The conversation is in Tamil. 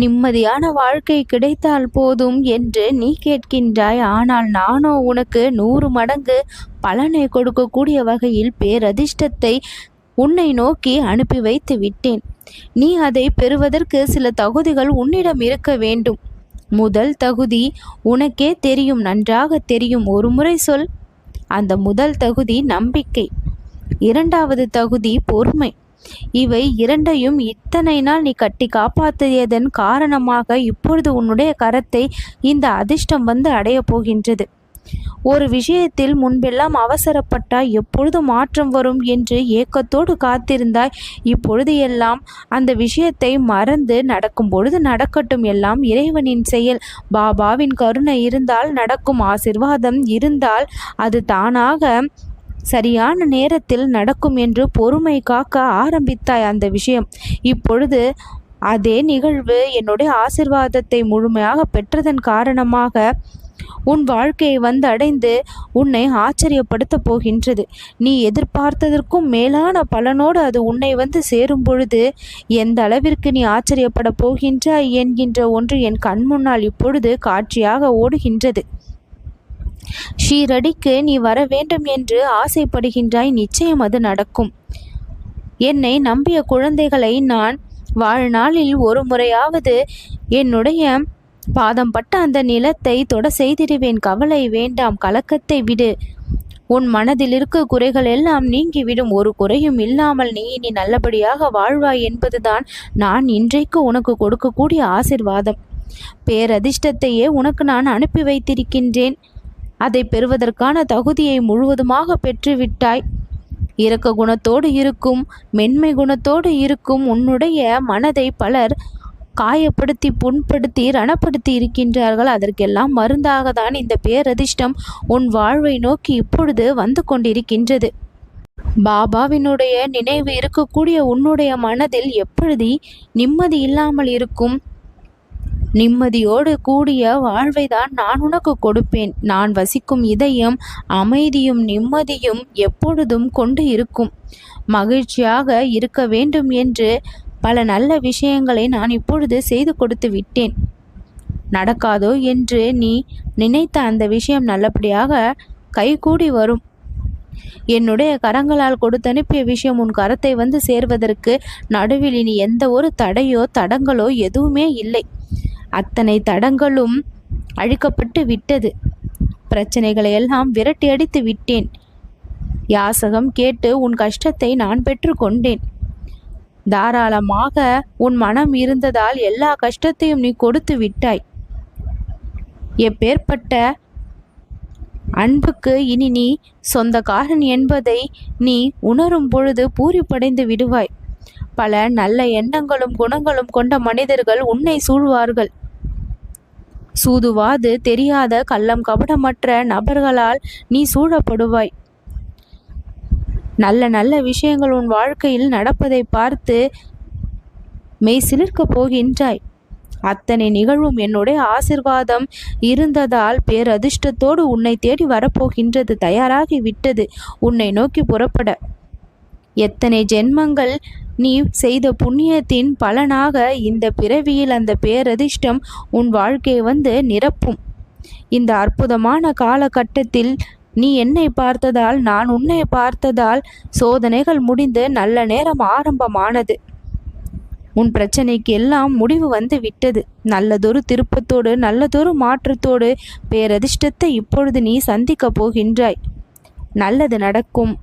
நிம்மதியான வாழ்க்கை கிடைத்தால் போதும் என்று நீ கேட்கின்றாய். ஆனால் நானோ உனக்கு நூறு மடங்கு பலனை கொடுக்கக்கூடிய வகையில் பேரதிர்ஷ்டத்தை உன்னை நோக்கி அனுப்பி வைத்து விட்டேன் நீ அதை பெறுவதற்கு சில தகுதிகள் உன்னிடம் இருக்க வேண்டும். முதல் தகுதி உனக்கே தெரியும் நன்றாக தெரியும். ஒரு முறை சொல். அந்த முதல் தகுதி நம்பிக்கை. இரண்டாவது தகுதி பொறுமை. இவை இரண்டையும் இத்தனை நாள் நீ கட்டி காப்பாற்றியதன் காரணமாக இப்பொழுது உன்னுடைய கரத்தை இந்த அதிர்ஷ்டம் வந்து அடையப் போகின்றது. ஒரு விஷயத்தில் முன்பெல்லாம் அவசரப்பட்டாய் எப்பொழுது மாற்றம் வரும் என்று ஏக்கத்தோடு காத்திருந்தாய். இப்பொழுது எல்லாம் அந்த விஷயத்தை மறந்து நடக்கும் பொழுது நடக்கட்டும் எல்லாம் இறைவனின் செயல். பாபாவின் கருணை இருந்தால் நடக்கும் ஆசிர்வாதம் இருந்தால் அது தானாக சரியான நேரத்தில் நடக்கும் என்று பொறுமை காக்க ஆரம்பித்தாய் அந்த விஷயம். இப்பொழுது அதே நிகழ்வு என்னுடைய ஆசிர்வாதத்தை முழுமையாக பெற்றதன் காரணமாக உன் வாழ்க்கையை வந்து அடைந்து உன்னை ஆச்சரியப்படுத்தப் போகின்றது. நீ எதிர்பார்த்ததற்கும் மேலான பலனோடு அது உன்னை வந்து சேரும் பொழுது எந்த அளவிற்கு நீ ஆச்சரியப்பட போகின்றாய் என்கின்ற ஒன்று என் கண் முன்னால் இப்பொழுது காட்சியாக ஓடுகின்றது. ஷீரடிக்கு நீ வர வேண்டும் என்று ஆசைப்படுகின்றாய் நிச்சயம் அது நடக்கும். என்னை நம்பிய குழந்தைகளை நான் வாழ்நாளில் ஒரு முறையாவது என்னுடைய பாதம் பட்ட அந்த நிலத்தை தொட செய்திடுவேன். கவலை வேண்டாம் கலக்கத்தை விடு. உன் மனதில் இருக்க குறைகள் எல்லாம் நீங்கிவிடும். ஒரு குறையும் இல்லாமல் நீ இனி நல்லபடியாக வாழ்வாய் என்பதுதான் நான் இன்றைக்கு உனக்கு கொடுக்கக்கூடிய ஆசிர்வாதம். பேரதிர்ஷ்டத்தையே உனக்கு நான் அனுப்பி வைத்திருக்கின்றேன். அதை பெறுவதற்கான தகுதியை முழுவதுமாக பெற்றுவிட்டாய். இரக்க குணத்தோடு இருக்கும் மென்மை குணத்தோடு இருக்கும் உன்னுடைய மனதை பலர் காயப்படுத்தி புண்படுத்தி ரணப்படுத்தி இருக்கின்றார்கள். அதற்கெல்லாம் மருந்தாக தான் இந்த பேரதிர்ஷ்டம் உன் வாழ்வை நோக்கி இப்பொழுது வந்து கொண்டிருக்கின்றது. பாபாவினுடைய நினைவு இருக்கக்கூடிய உன்னுடைய மனதில் எப்பொழுது நிம்மதி இல்லாமல் இருக்கும்? நிம்மதியோடு கூடிய வாழ்வை தான் நான் உனக்கு கொடுப்பேன். நான் வசிக்கும் இதயம் அமைதியும் நிம்மதியும் எப்பொழுதும் கொண்டு இருக்கும். மகிழ்ச்சியாக இருக்க வேண்டும் என்று பல நல்ல விஷயங்களை நான் இப்பொழுது செய்து கொடுத்து விட்டேன். நடக்காதோ என்று நீ நினைத்த அந்த விஷயம் நல்லபடியாக கைகூடி வரும். என்னுடைய கரங்களால் கொடுத்து அனுப்பிய விஷயம் உன் கரத்தை வந்து சேர்வதற்கு நடுவில் இனி எந்த ஒரு தடையோ தடங்களோ எதுவுமே இல்லை. அத்தனை தடங்களும் அழிக்கப்பட்டு விட்டது. பிரச்சனைகளை எல்லாம் விரட்டி அடித்து விட்டேன். யாசகம் கேட்டு உன் கஷ்டத்தை நான் பெற்றுக்கொண்டேன் தாராளமாக உன் மனம் இருந்ததால் எல்லா கஷ்டத்தையும் நீ கொடுத்து விட்டாய். எப்பேற்பட்ட அன்புக்கு இனி நீ சொந்தக்காரன் என்பதை நீ உணரும் பொழுது பூரிப்படைந்து விடுவாய். பல நல்ல எண்ணங்களும் குணங்களும் கொண்ட மனிதர்கள் உன்னை சூழ்வார்கள். சூதுவாது தெரியாத கள்ளம் கபடமற்ற நபர்களால் நீ சூழப்படுவாய். நல்ல நல்ல விஷயங்கள் உன் வாழ்க்கையில் நடப்பதை பார்த்து மெய் சிலிர்க்கப் போகின்றாய். அத்தனை நிகழ்வும் என்னுடைய ஆசிர்வாதம் இருந்ததால் பேரதிர்ஷ்டத்தோடு உன்னை தேடி வரப்போகின்றது தயாராகி விட்டது. உன்னை நோக்கி புறப்பட எத்தனை ஜென்மங்கள் நீ செய்த புண்ணியத்தின் பலனாக இந்த பிறவியில் அந்த பேரதிர்ஷ்டம் உன் வாழ்க்கையை வந்து நிரப்பும். இந்த அற்புதமான காலகட்டத்தில் நீ என்னை பார்த்ததால் நான் உன்னை பார்த்ததால் சோதனைகள் முடிந்து நல்ல நேரம் ஆரம்பமானது. உன் பிரச்சனைக்கு எல்லாம் முடிவு வந்து விட்டது. நல்லதொரு திருப்பத்தோடு நல்லதொரு மாற்றத்தோடு பேரதிர்ஷ்டத்தை இப்பொழுது நீ சந்திக்கப் போகின்றாய். நல்லது நடக்கும்.